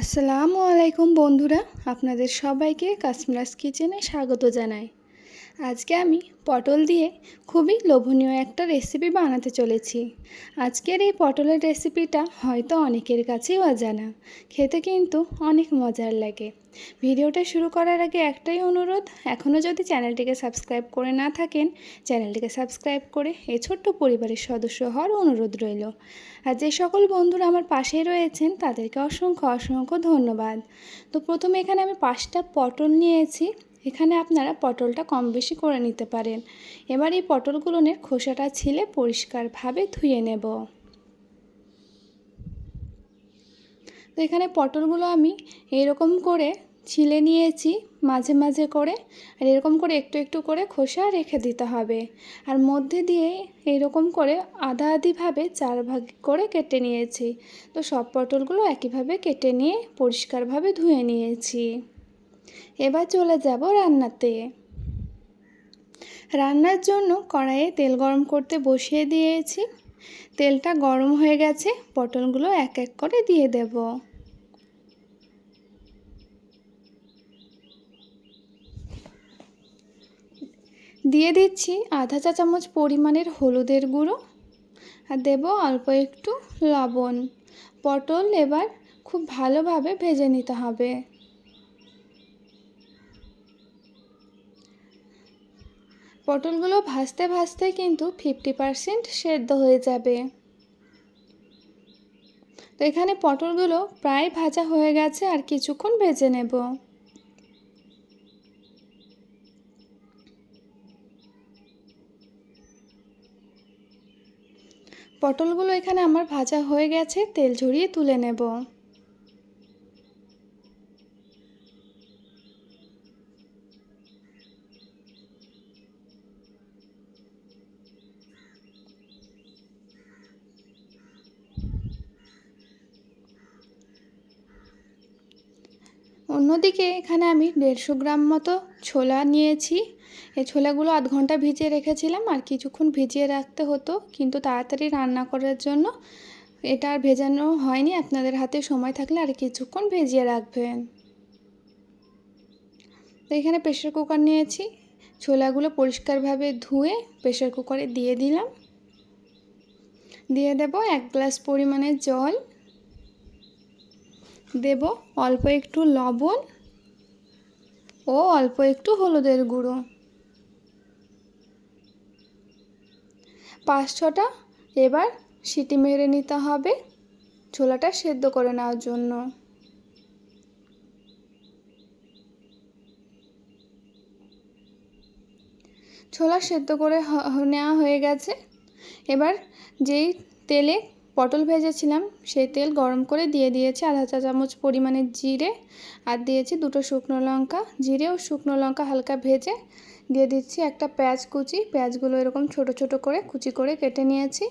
আসসালামু আলাইকুম বন্ধুরা আপনাদের সবাইকে কাশ্মীরাস কিচেনে স্বাগত জানাই। আজকে আমি পটল দিয়ে খুবই লোভনীয় একটা রেসিপি বানাতে চলেছি। আজকের এই পটলের রেসিপিটা হয়তো অনেকের কাছেই অজানা। খেতে কিন্তু অনেক মজার লাগে। ভিডিওটা শুরু করার আগে একটাই অনুরোধ এখনও যদি চ্যানেলটিকে সাবস্ক্রাইব করে না থাকেন, চ্যানেলটিকে সাবস্ক্রাইব করে এই ছোট্ট পরিবারের সদস্য হওয়ার অনুরোধ রইল। আর যে সকল বন্ধুরা আমার পাশে রয়েছেন, তাদেরকে অসংখ্য অসংখ্য ধন্যবাদ। তো প্রথমে এখানে আমি পাঁচটা পটল নিয়েছি। এখানে আপনারা পটলটা কম বেশি করে নিতে পারেন। এবার এই পটলগুলোনের খোসাটা ছিলে পরিষ্কারভাবে ধুয়ে নেব। তো এখানে পটলগুলো আমি এরকম করে ছিলে নিয়েছি মাঝে মাঝে করে, আর এরকম করে একটু একটু করে খোসা রেখে দিতে হবে। আর মধ্যে দিয়ে এরকম করে আধা আধিভাবে চার ভাগ করে কেটে নিয়েছি। তো সব পটলগুলো একইভাবে কেটে নিয়ে পরিষ্কারভাবে ধুয়ে নিয়েছি। এবার চলে যাব রান্নাতে রান্নার জন্য কড়াইয়ে তেল গরম করতে বসিয়ে দিয়েছি। তেলটা গরম হয়ে গেছে, পটলগুলো এক এক করে দিয়ে দেব। দিয়ে দিচ্ছি আধা চা চামচ পরিমাণের হলুদের গুঁড়ো। আর দেব অল্প একটু লবণ। পটল এবার খুব ভালোভাবে ভেজে নিতে হবে। পটলগুলো ভাজতে ভাজতে কিন্তু ফিফটি পারসেন্ট সেদ্ধ হয়ে যাবে। তো এখানে পটলগুলো প্রায় ভাজা হয়ে গেছে আর কিছুক্ষণ ভেজে নেব। পটলগুলো এখানে আমার ভাজা হয়ে গেছে, তেল ঝরিয়ে তুলে নেব। অন্যদিকে এখানে আমি দেড়শো গ্রাম মতো ছোলা নিয়েছি। এই ছোলাগুলো আধ ঘণ্টা ভিজিয়ে রেখেছিলাম আর কিছুক্ষণ ভিজিয়ে রাখতে হতো। কিন্তু তাড়াতাড়ি রান্না করার জন্য এটা আর ভেজানো হয়নি। আপনাদের হাতে সময় থাকলে আর কিছুক্ষণ ভেজিয়ে রাখবেন। তো এখানে প্রেশার কুকার নিয়েছি। ছোলাগুলো পরিষ্কারভাবে ধুয়ে প্রেশার কুকারে দিয়ে দিলাম। দিয়ে দেব এক গ্লাস পরিমাণে জল। দেব অল্প একটু লবণ ও অল্প একটু হলুদের গুঁড়ো। পাঁচ ছটা এবার সিটি মেরে নিতে হবে ছোলাটা সেদ্ধ করে নেওয়ার জন্য। ছোলা সেদ্ধ করে নেওয়া হয়ে গেছে। এবার যেই তেলে পটল ভেজেছিলাম, সেই তেল গরম করে দিয়ে দিয়েছি আধা চা চামচ পরিমাণে জিরে আর দিয়েছি দুটো শুকনো লঙ্কা। জিরে ও শুকনো লঙ্কা হালকা ভেজে দিয়ে দিচ্ছি একটা পেঁয়াজ কুচি। পেঁয়াজগুলো এরকম ছোট ছোট করে কুচি করে কেটে নিয়েছি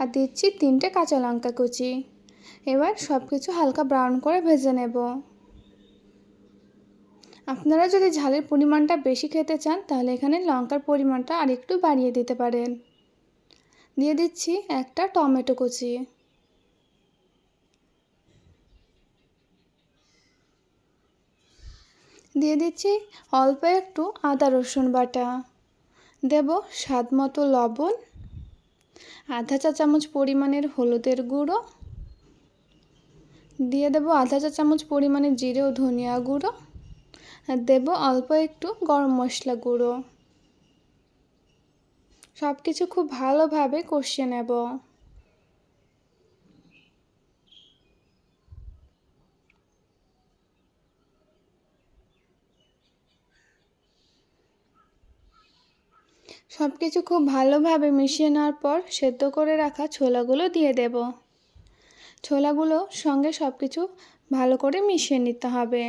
আর দিচ্ছি তিনটে কাঁচা লঙ্কা কুচি। এবার সব কিছু হালকা ব্রাউন করে ভেজে নেব। আপনারা যদি ঝালের পরিমাণটা বেশি খেতে চান, তাহলে এখানে লঙ্কার পরিমাণটা আর একটু বাড়িয়ে দিতে পারেন। দিয়ে দিচ্ছি একটা টমেটো কুচি। দিয়ে দিচ্ছি অল্প একটু আদা রসুন বাটা। দেব স্বাদ মতো লবণ, আধা চা চামচ পরিমাণের হলুদের গুঁড়ো। দিয়ে দেব আধা চা চামচ পরিমাণে জিরে ও ধনিয়া গুঁড়ো। আর দেব অল্প একটু গরম মশলা গুঁড়ো। সব কিছু খুব ভালোভাবে কষিয়ে নেব। সব কিছু খুব ভালোভাবে মিশিয়ে নেওয়ার পর সেদ্ধ করে রাখা ছোলাগুলো দিয়ে দেব। ছোলাগুলো সঙ্গে সব কিছু ভালো করে মিশিয়ে নিতে হবে।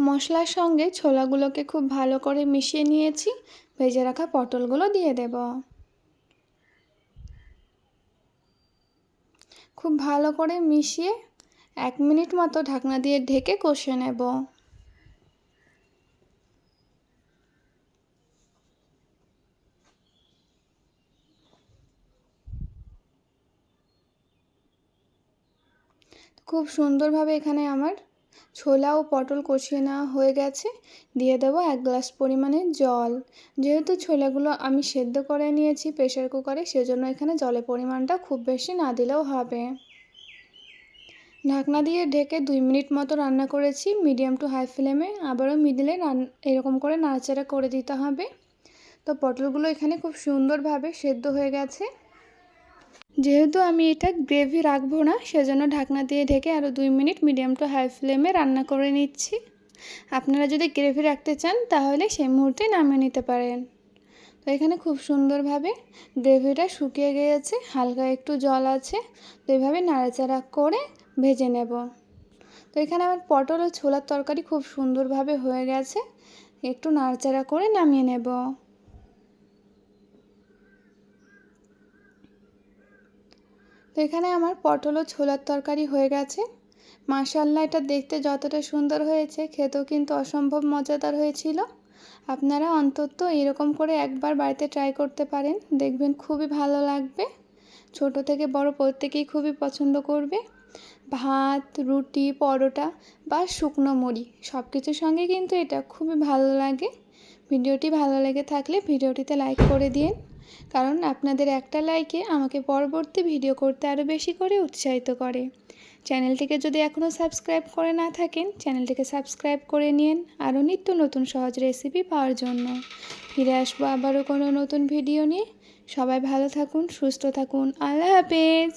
মশলার সঙ্গে ছোলাগুলোকে খুব ভালো করে মিশিয়ে নিয়েছি। ভেজে রাখা পটলগুলো দিয়ে দেব। খুব ভালো করে মিশিয়ে এক মিনিট মতো ঢাকনা দিয়ে ঢেকে কষে নেব। খুব সুন্দরভাবে এখানে আমার ছোলা ও পটল কষিয়ে নেওয়া হয়ে গেছে, দিয়ে দেবো এক গ্লাস পরিমাণে জল। যেহেতু ছোলাগুলো আমি সেদ্ধ করে নিয়েছি প্রেশার কুকারে, সেজন্য এখানে জলের পরিমাণটা খুব বেশি না দিলেও হবে। ঢাকনা দিয়ে ঢেকে দুই মিনিট মতো রান্না করেছি, মিডিয়াম টু হাই ফ্লেমে। আবারও মিডিলে রান, এরকম করে নাড়াচাড়া করে দিতে হবে। তো পটলগুলো এখানে খুব সুন্দরভাবে সেদ্ধ হয়ে গেছে। যেহেতু আমি এটা গ্রেভি রাখব না, সেজন্য ঢাকনা দিয়ে ঢেকে আরও দুই মিনিট মিডিয়াম টু হাই ফ্লেমে রান্না করে নিচ্ছি। আপনারা যদি গ্রেভি রাখতে চান, তাহলে সেই মুহূর্তে নামিয়ে নিতে পারেন। তো এখানে খুব সুন্দরভাবে গ্রেভিটা শুকিয়ে গিয়েছে, হালকা একটু জল আছে, তো এইভাবে নাড়াচাড়া করে ভেজে নেব। তো এখানে আমার পটল ও ছোলার তরকারি খুব সুন্দরভাবে হয়ে গেছে, একটু নাড়াচাড়া করে নামিয়ে নেব। তো এখানে আমার পটল ও ছোলার তরকারি হয়ে গেছে। মাশাল্লাহ এটা দেখতে যতটা সুন্দর হয়েছে, খেতেও কিন্তু অসম্ভব মজাদার হয়েছিল। আপনারা অন্তত এরকম করে একবার বাড়িতে ট্রাই করতে পারেন, দেখবেন খুবই ভালো লাগবে। ছোট থেকে বড় প্রত্যেকেই খুবই পছন্দ করবে। ভাত, রুটি, পরোটা বা শুকনো মুড়ি সব কিছুর সঙ্গে কিন্তু এটা খুবই ভালো লাগে। ভিডিওটি ভালো লেগে থাকলে ভিডিওটিতে লাইক করে দিন। কারণ আপনাদের একটা লাইকে আমাকে পরবর্তী ভিডিও করতে আরও বেশি করে উৎসাহিত করে। চ্যানেলটিকে যদি এখনও সাবস্ক্রাইব করে না থাকেন, চ্যানেলটিকে সাবস্ক্রাইব করে নিন আরও নিত্য নতুন সহজ রেসিপি পাওয়ার জন্য। ফিরে আসব আবারও কোনো নতুন ভিডিও নিয়ে। সবাই ভালো থাকুন, সুস্থ থাকুন। আল্লাহ হাফেজ!